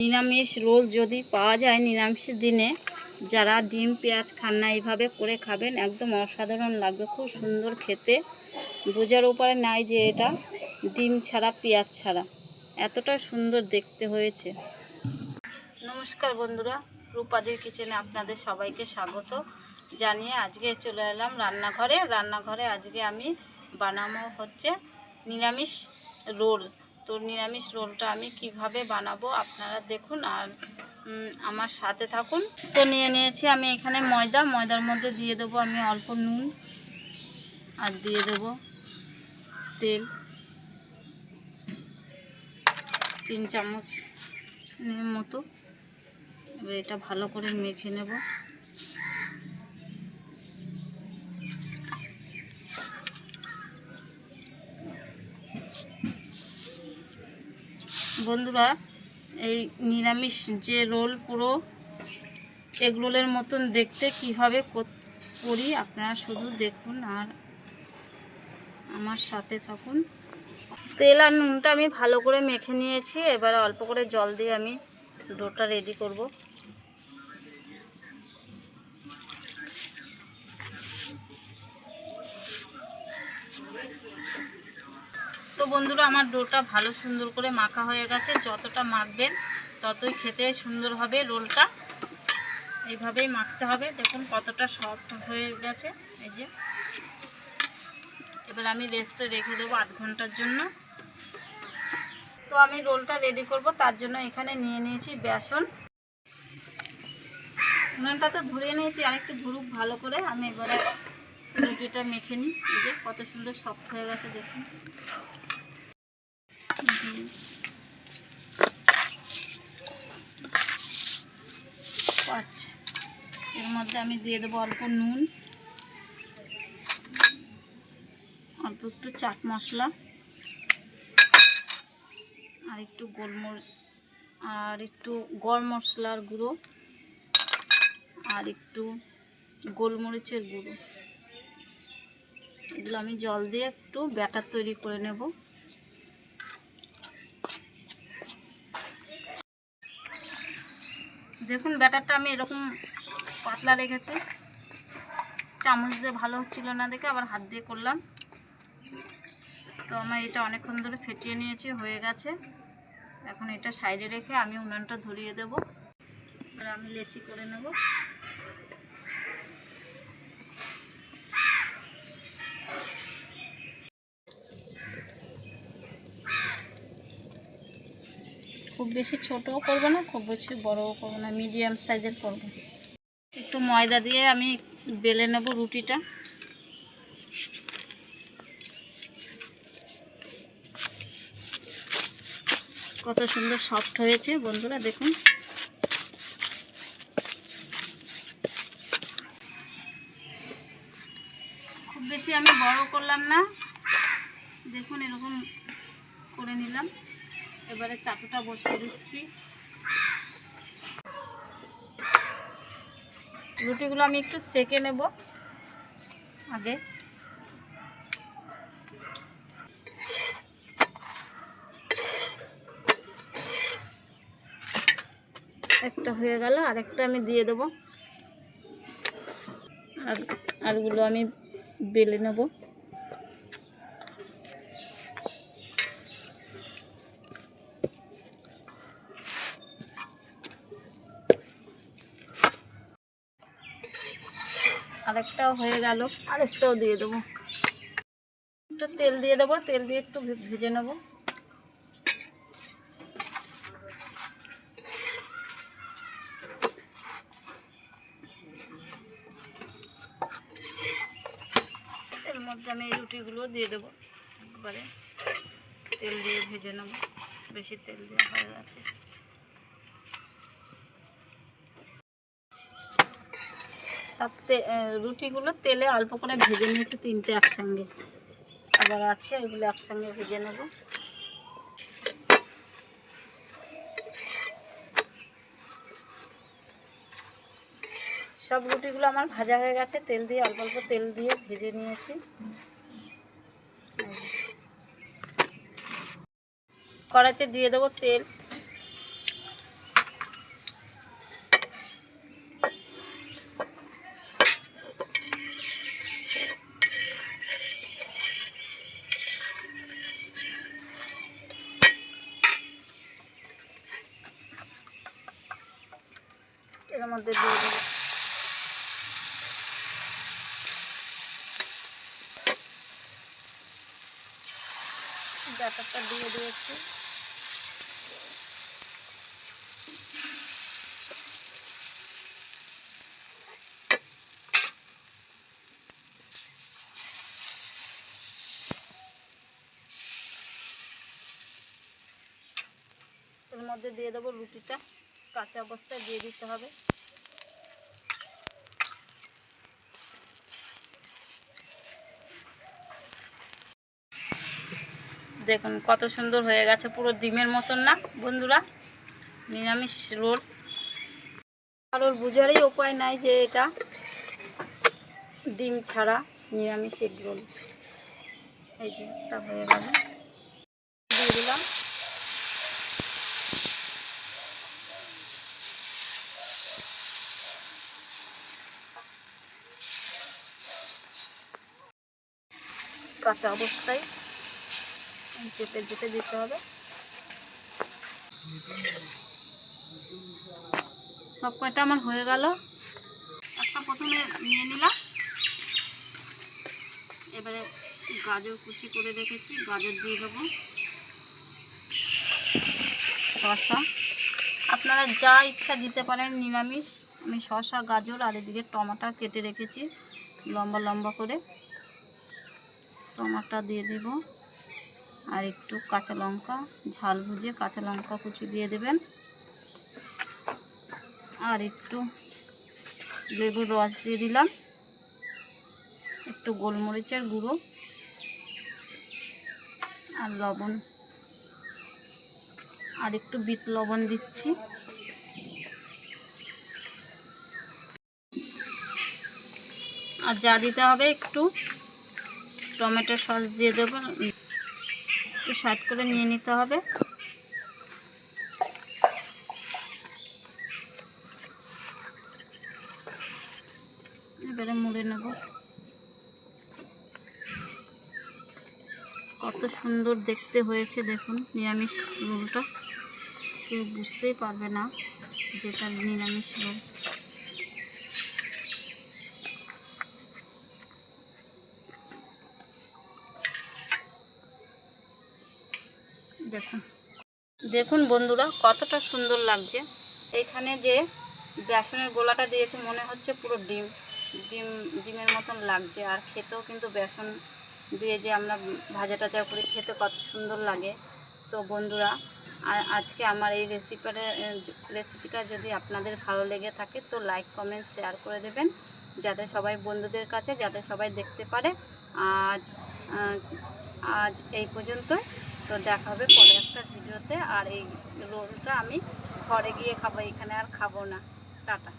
নিরামিষ রোল যদি পাওয়া যায় নিরামিষের দিনে, যারা ডিম, পেঁয়াজ খান না এইভাবে করে খাবেন, একদম অসাধারণ লাগবে, খুব সুন্দর খেতে। বোঝার উপরে নাই যে এটা ডিম ছাড়া, পেঁয়াজ ছাড়া। এতটা সুন্দর দেখতে হয়েছে। নমস্কার বন্ধুরা, রূপাদির কিচেনে আপনাদের সবাইকে স্বাগত। জানিয়ে আজকে চলে এলাম রান্নাঘরে। রান্নাঘরে আজকে আমি বানাবো হচ্ছে নিরামিষ রোল। তো নিরামিষ রোলটা আমি কীভাবে বানাবো আপনারা দেখুন আর আমার সাথে থাকুন। তো নিয়ে নিয়েছি আমি এখানে ময়দা, ময়দার মধ্যে দিয়ে দেবো আমি অল্প নুন আর দিয়ে দেবো তেল। তিন চামচ মতো। এবার এটা ভালো করে মেখে নেব। বন্ধুরা, এই নিরামিষ যে রোল পুরো এগ রোলের মতন দেখতে কীভাবে কর- আপনারা শুধু দেখুন আর আমার সাথে থাকুন। তেল আর নুনটা আমি ভালো করে মেখে নিয়েছি, এবার অল্প করে জল দিয়ে আমি ডোটা রেডি করব। বন্ধুরা, আমার ডোটা ভালো সুন্দর করে মাখা হয়ে গেছে। যতটা মাখবেন, ততই খেতে সুন্দর হবে রোলটা। এইভাবেই মাখতে হবে। দেখুন কতটা সফট হয়ে গেছে। এই যে। এবার আমি রেস্টে রেখে দেবো আধ ঘণ্টার জন্য। তো আমি রোলটা রেডি করব। তার জন্য এখানে নিয়ে নিয়েছি বেসন। উনানটা তো ধরিয়ে নিয়েছি, আরেকটু ধরুক ভালো করে। আমি এবারে রুটিটা মেখে নিই। এই যে কত সুন্দর সফট হয়ে গেছে, দেখুন। পাঁচ এর মধ্যে আমি দিয়ে দেবো অল্প নুন। অল্প একটু চাট মশলা। আর একটু গোলমরিচ, আর একটু গরম মশলার গুঁড়ো। আর একটু গোলমরিচের গুঁড়ো। এগুলো আমি জল দিয়ে একটু ব্যাটার তৈরি করে নেব। দেখুন, ব্যাটারটা আমি এরকম পাতলা রেখেছি। চামচ দিয়ে ভালো হচ্ছিল না দেখে আবার হাত দিয়ে করলাম। তো আমার এটা অনেকক্ষণ ধরে ফেটিয়ে নিয়েছি, হয়ে গেছে। এখন এটা সাইডে রেখে আমি উনানটা ধরিয়ে দেবো। আমি লেচি করে নেব। খুব বেশি ছোটও করব না, খুব বেশি বড়ও করব না মিডিয়াম সাইজের করব। একটু ময়দা দিয়ে আমি বেলে নেব রুটিটা। কত সুন্দর সফট হয়েছে বন্ধুরা, দেখুন। খুব বেশি আমি বড় করলাম না। দেখুন এরকম করে নিলাম। এবারে চাটুটা বসিয়ে দিচ্ছি। রুটিগুলো আমি একটু সেকে নেব আগে। একটা হয়ে গেল, আরেকটা আমি দিয়ে দেবো। আর আরগুলো আমি বেলে নেব। আরেকটাও হয়ে গেল। আরেকটাও দিয়ে দেবো। একটু তেল দিয়ে দেবো, তেল দিয়ে একটু ভেজে নেব। মধ্যে আমি এই রুটিগুলো দিয়ে দেবো। একবারে তেল দিয়ে ভেজে নেব। বেশি তেল দিয়ে হয়ে গেছে। আহ, রুটিগুলো তেলে অল্প করে ভেজে নিয়েছি তিনটে একসঙ্গে। আবার আছে ওইগুলো একসঙ্গে ভেজে নেব। সব রুটিগুলো আমার ভাজা হয়ে গেছে তেল দিয়ে অল্প অল্প তেল দিয়ে ভেজে নিয়েছি। কড়াইতে দিয়ে দেবো তেল এর মধ্যে দিয়ে দেবো ব্যাটারটা দিয়ে দিয়েছি। এর মধ্যে দিয়ে দেবো রুটিটা। কাঁচা অবস্থায় দিয়ে দিতে হবে। দেখুন, কত সুন্দর হয়ে গেছে, পুরো ডিমের মতন না, বন্ধুরা? নিরামিষ রোল। আর ওর বুঝারই উপায় নাই যে এটা ডিম ছাড়া নিরামিষ এগ রোল। এই যে একটা হয়ে গেল। কাঁচা অবস্থায় চেপে চেপে দিতে হবে। সব কয়টা আমার হয়ে গেল? একটা প্রথমে নিয়ে নিলাম। এবারে গাজর কুচি করে রেখেছি, গাজর দিয়ে দেবো। শসা। আপনারা যা ইচ্ছা দিতে পারেন নিরামিষ। আমি শসা, গাজর আর এদিকে টমাটা কেটে রেখেছি, লম্বা লম্বা করে। টমাটো দিয়ে দেব। আর একটু কাঁচা লঙ্কা, ঝাল ভুজে কাঁচা লঙ্কা কুচি দিয়ে দেবেন। আর একটু লেবুর রস দিয়ে দিলাম। একটু গোলমরিচের গুঁড়ো আর লবণ। আর একটু বিট লবণ দিচ্ছি। আর যা দিতে হবে একটু টমেটো সস দিয়ে দেবো। একটু সাইড করে নিয়ে নিতে হবে। এবারে মুড়ে নেব। কত সুন্দর দেখতে হয়েছে দেখুন নিরামিষ রোলটা। কেউ বুঝতেই পারবে না যেটা নিরামিষ রোল। দেখুন। দেখুন বন্ধুরা, কতটা সুন্দর লাগছে। এইখানে যে বেসনের গোলাটা দিয়েছে, মনে হচ্ছে পুরো ডিম ডিম, ডিমের মতন লাগছে। আর খেতেও কিন্তু বেসন দিয়ে যে আমরা ভাজা টাজা করে খেতে কত সুন্দর লাগে। তো বন্ধুরা আজকে আমার এই রেসিপিটা রেসিপিটা যদি আপনাদের ভালো লেগে থাকে, তো লাইক কমেন্ট শেয়ার করে দেবেন। যাতে সবাই বন্ধুদের কাছে, যাতে সবাই দেখতে পারে। আজ আজ এই পর্যন্তই। তো দেখা হবে পরে একটা ভিডিওতে। আর এই রোলটা আমি ঘরে গিয়ে খাব, এখানে আর খাব না। টাটা।